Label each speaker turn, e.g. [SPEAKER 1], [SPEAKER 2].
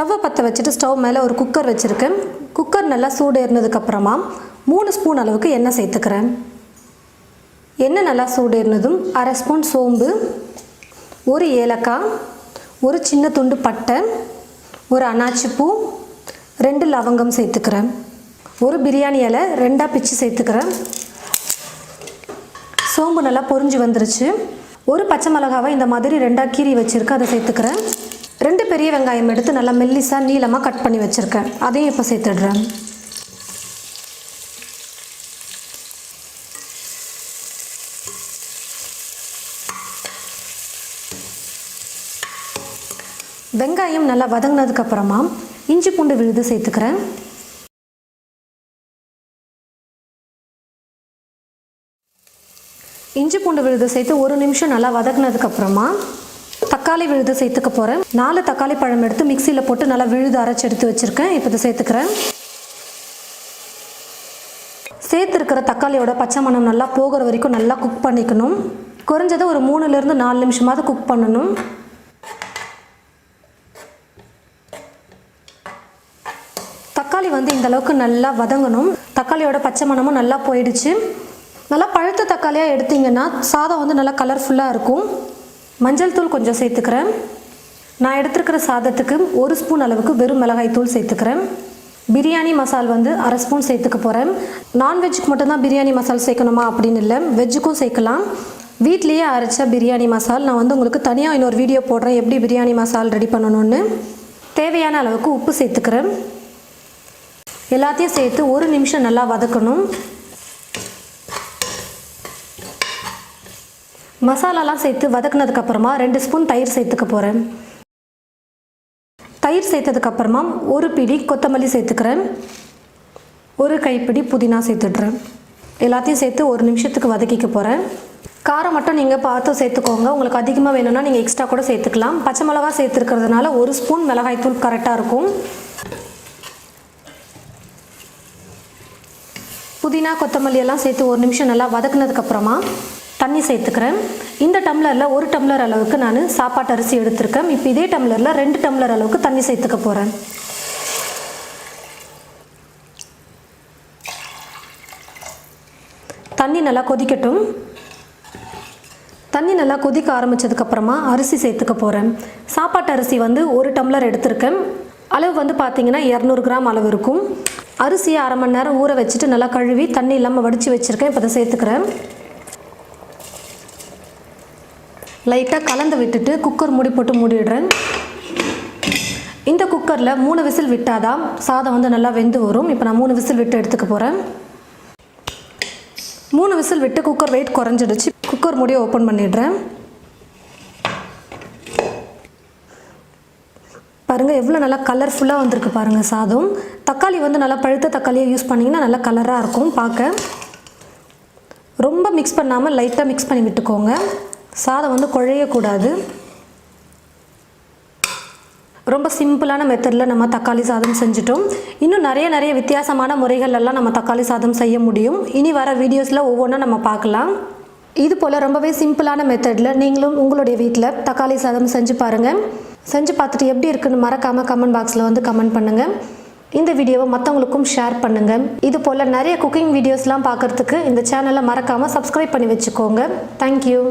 [SPEAKER 1] ஸ்டவ்வை பற்ற வச்சுட்டு ஸ்டவ் மேலே ஒரு குக்கர் வச்சுருக்கேன். குக்கர் நல்லா சூடு ஏறினதுக்கப்புறமா மூணு ஸ்பூன் அளவுக்கு எண்ணெய் சேர்த்துக்கிறேன். எண்ணெய் நல்லா சூடு ஏறினதும் அரை ஸ்பூன் சோம்பு ஒரு ஏலக்காய் ஒரு சின்ன துண்டு பட்டை ஒரு அனாச்சிப்பூ ரெண்டு லவங்கம் சேர்த்துக்கிறேன். ஒரு பிரியாணி இலை ரெண்டாக பிச்சு சேர்த்துக்கிறேன். சோம்பு நல்லா பொரிஞ்சு வந்துருச்சு. ஒரு பச்சை மிளகாவை இந்த மாதிரி ரெண்டாக கீரி வச்சுருக்கேன் அதை சேர்த்துக்கிறேன். ரெண்டு பெரிய வெங்காயம் எடுத்து நல்லா மெல்லிசாக நீளமாக கட் பண்ணி வச்சுருக்கேன். அதையும் இப்போ சேர்த்துடுறேன். வெங்காயம் நல்லா வதங்கினதுக்கப்புறமா இஞ்சி பூண்டு விழுது சேர்த்துக்கிறேன். இஞ்சி பூண்டு விழுது சேர்த்து ஒரு நிமிஷம் நல்லா வதக்குனதுக்கப்புறமா தக்காளி விழுது சேர்த்துக்க போகிறேன் நாலு தக்காளி பழம் எடுத்து மிக்சியில் போட்டு நல்லா விழுது அரைச்சி எடுத்து வச்சுருக்கேன். இப்போ இதை சேர்த்துக்கிறேன். சேர்த்துருக்கிற தக்காளியோட பச்சை மணம் நல்லா போகிற வரைக்கும் நல்லா குக் பண்ணிக்கணும். குறைஞ்சது ஒரு மூணுலேருந்து நாலு நிமிஷமாவது குக் பண்ணணும். தக்காளி வந்து இந்த அளவுக்கு நல்லா வதங்கணும். தக்காளியோட பச்சை மணமும் நல்லா போயிடுச்சு. நல்லா பழுத்த தக்காளியாக எடுத்தீங்கன்னா சாதம் வந்து நல்லா கலர்ஃபுல்லாக இருக்கும். மஞ்சள் தூள் கொஞ்சம் சேர்த்துக்கிறேன். நான் எடுத்துருக்கிற சாதத்துக்கு ஒரு ஸ்பூன் அளவுக்கு வெறும் மிளகாய் தூள் சேர்த்துக்கிறேன். பிரியாணி மசால் வந்து அரை ஸ்பூன் சேர்த்துக்க போகிறேன் நான்வெஜ்ஜுக்கு மட்டும்தான் பிரியாணி மசால் சேர்க்கணுமா அப்படின்னு இல்லை. வெஜ்ஜுக்கும் சேர்க்கலாம். வீட்லேயே அரைச்ச பிரியாணி மசால். நான் வந்து உங்களுக்கு தனியாக இன்னொரு வீடியோ போடுறேன். எப்படி பிரியாணி மசால் ரெடி பண்ணணும்னு. தேவையான அளவுக்கு உப்பு சேர்த்துக்கிறேன். எல்லாத்தையும் சேர்த்து ஒரு நிமிஷம் நல்லா வதக்கணும். மசாலாலாம் சேர்த்து வதக்குனதுக்கப்புறமா ரெண்டு ஸ்பூன் தயிர் சேர்த்துக்க போகிறேன் தயிர் சேர்த்ததுக்கப்புறமா ஒரு பிடி கொத்தமல்லி சேர்த்துக்கிறேன். ஒரு கைப்பிடி புதினா சேர்த்துடுறேன். எல்லாத்தையும் சேர்த்து ஒரு நிமிஷத்துக்கு வதக்கிக்க போகிறேன் காரம் மட்டும் நீங்கள் பார்த்து சேர்த்துக்கோங்க. உங்களுக்கு அதிகமாக வேணும்னா நீங்கள் எக்ஸ்ட்ரா கூட சேர்த்துக்கலாம். பச்சை மிளகா சேர்த்துருக்கிறதுனால ஒரு ஸ்பூன் மிளகாய் தூள் கரெக்டாக இருக்கும். புதினா கொத்தமல்லி எல்லாம் சேர்த்து ஒரு நிமிஷம் நல்லா வதக்குனதுக்கப்புறமா தண்ணி சேர்த்துக்கிறேன். இந்த டம்ளரில் ஒரு டம்ளர் அளவுக்கு நான் சாப்பாட்டு அரிசி எடுத்திருக்கேன். இப்போ இதே டம்ளரில் ரெண்டு டம்ளர் அளவுக்கு தண்ணி சேர்த்துக்க போகிறேன் தண்ணி நல்லா கொதிக்கட்டும். தண்ணி நல்லா கொதிக்க ஆரம்பித்ததுக்கப்புறமா அரிசி சேர்த்துக்க போகிறேன் சாப்பாட்டு அரிசி வந்து ஒரு டம்ளர் எடுத்திருக்கேன். அளவு வந்து பார்த்திங்கன்னா இரநூறு கிராம் அளவு இருக்கும். அரிசியை அரை மணி நேரம் ஊற வச்சுட்டு நல்லா கழுவி தண்ணி இல்லாமல் வடித்து வச்சுருக்கேன். இப்போ அதை சேர்த்துக்கிறேன். லைட்டாக கலந்து விட்டுட்டு குக்கர் மூடி போட்டு மூடிடுறேன். இந்த குக்கரில் மூணு விசில் விட்டால் தான் சாதம் வந்து நல்லா வெந்து வரும். இப்போ நான் மூணு விசில் விட்டு எடுத்துக்க போகிறேன் மூணு விசில் விட்டு குக்கர் வெயிட் குறைஞ்சிடுச்சு. குக்கர் மூடியை ஓப்பன் பண்ணிடுறேன். பாருங்கள் எவ்வளோ நல்லா கலர்ஃபுல்லாக வந்திருக்கு பாருங்கள் சாதம். தக்காளி வந்து நல்லா பழுத்த தக்காளியை யூஸ் பண்ணிங்கன்னா நல்லா கலராக இருக்கும். பார்க்க. ரொம்ப மிக்ஸ் பண்ணாமல் லைட்டாக மிக்ஸ் பண்ணி விட்டுக்கோங்க. சாதம் வந்து குழையக்கூடாது. ரொம்ப சிம்பிளான மெத்தடில் நம்ம தக்காளி சாதம் செஞ்சுட்டோம். இன்னும் நிறைய நிறைய வித்தியாசமான முறைகள் எல்லாம் நம்ம தக்காளி சாதம் செய்ய முடியும். இனி வர வீடியோஸில் ஒவ்வொன்றா நம்ம பார்க்கலாம். இது போல் ரொம்பவே சிம்பிளான மெத்தடில் நீங்களும் உங்களுடைய வீட்டில் தக்காளி சாதம் செஞ்சு பாருங்கள் செஞ்சு பார்த்துட்டு எப்படி இருக்குன்னு மறக்காமல் கமெண்ட் பாக்ஸில் வந்து கமெண்ட் பண்ணுங்கள் இந்த வீடியோவை மற்றவங்களுக்கும் ஷேர் பண்ணுங்கள் இது போல் நிறைய குக்கிங் வீடியோஸ்லாம் பார்க்குறதுக்கு இந்த சேனலை மறக்காமல் சப்ஸ்கிரைப் பண்ணி வச்சுக்கோங்க. தேங்க்யூ